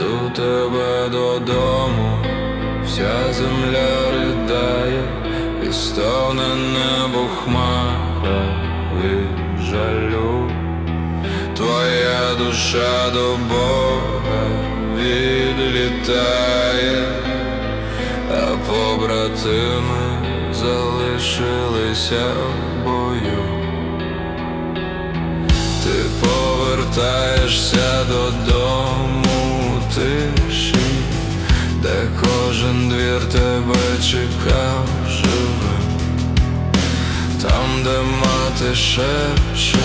Веду тебе додому, вся земля ридає, і стовне небо хмара від жалю. Твоя душа до Бога відлітає, а побратими залишилися в бою. Ти повертаєшся додому тиші, де кожен двір тебе чекав живим, там, де мати шепче,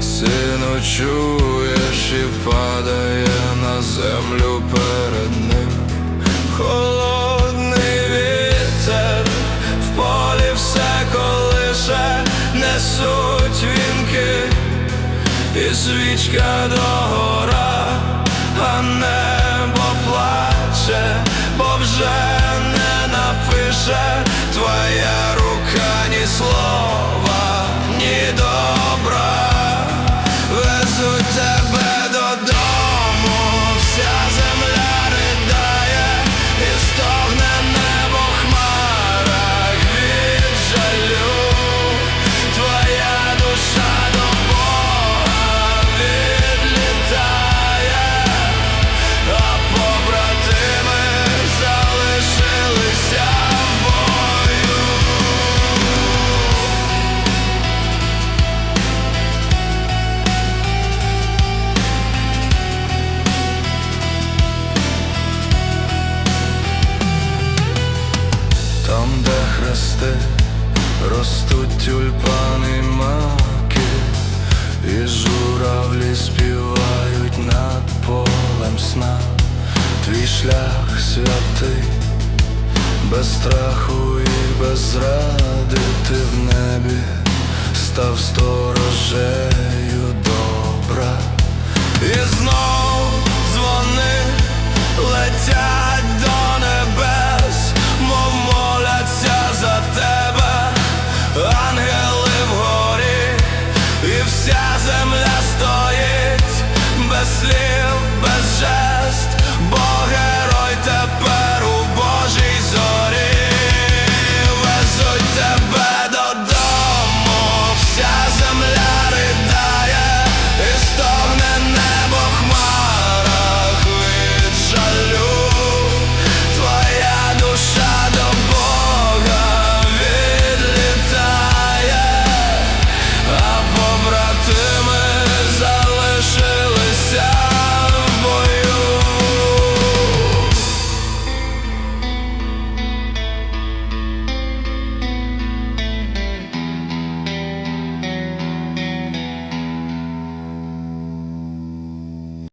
сину чуєш і падає на землю перед ним. Холодний вітер в полі все колише, несуть вінки, і свічка догора, рука Де ростуть тюльпани маки, і журавлі співають над полем сна, твій шлях святий, без страху і без зради ти в небі став сторожею добра. inside